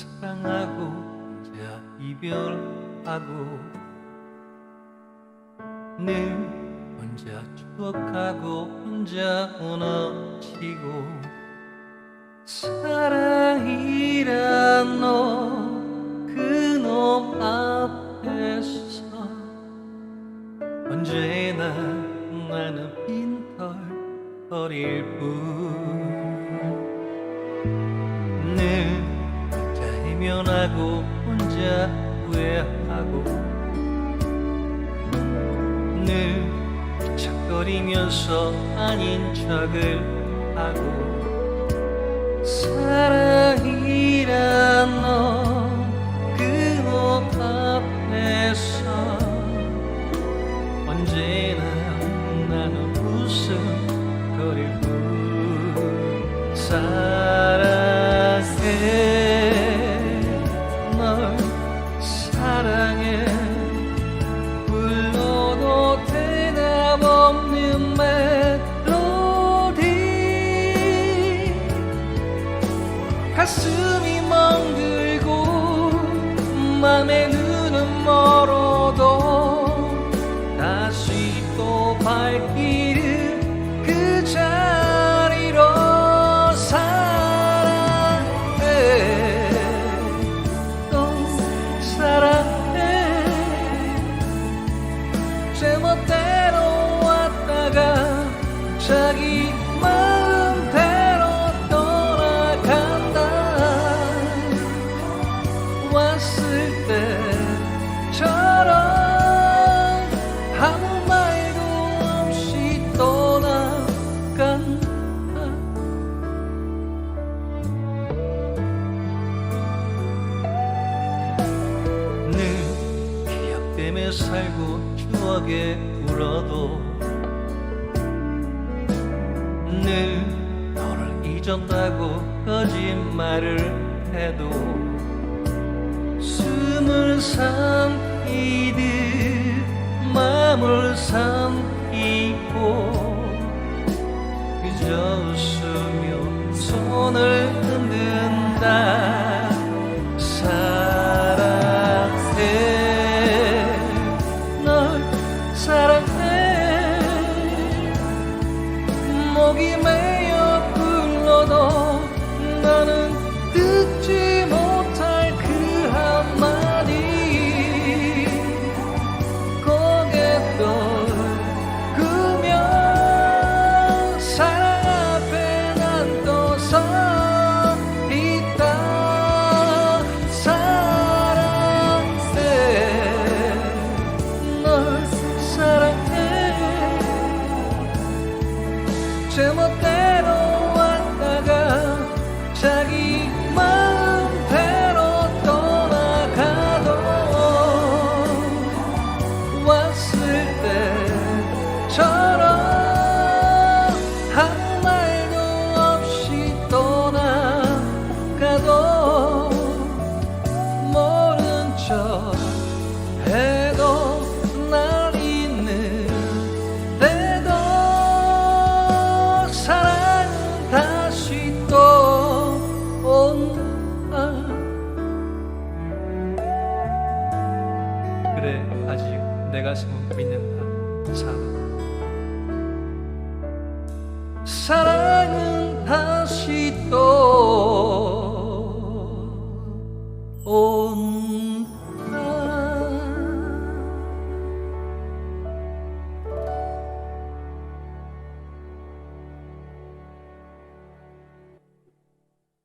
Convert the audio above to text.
사랑하고 혼자 이별하고 늘 혼자 추억하고 혼자 무너지고 사랑이란 너 그놈 앞에서 언제나 나는 빈털거릴 뿐 혼자 헤면하고 혼자 후회하고 늘 척거리면서 아닌 척을 하고 사랑이란 너 그놈 앞에서 언제나 나는 웃음거릴 뿐 사랑해 멜로디 가슴이 멍들고 맘의 살고 추억에 울어도 늘 너를 잊었다고 거짓말을 해도 숨을 삼키듯 마음을 삼 say 그래 아직 내 가슴은 믿는다. 사랑. 사랑은 다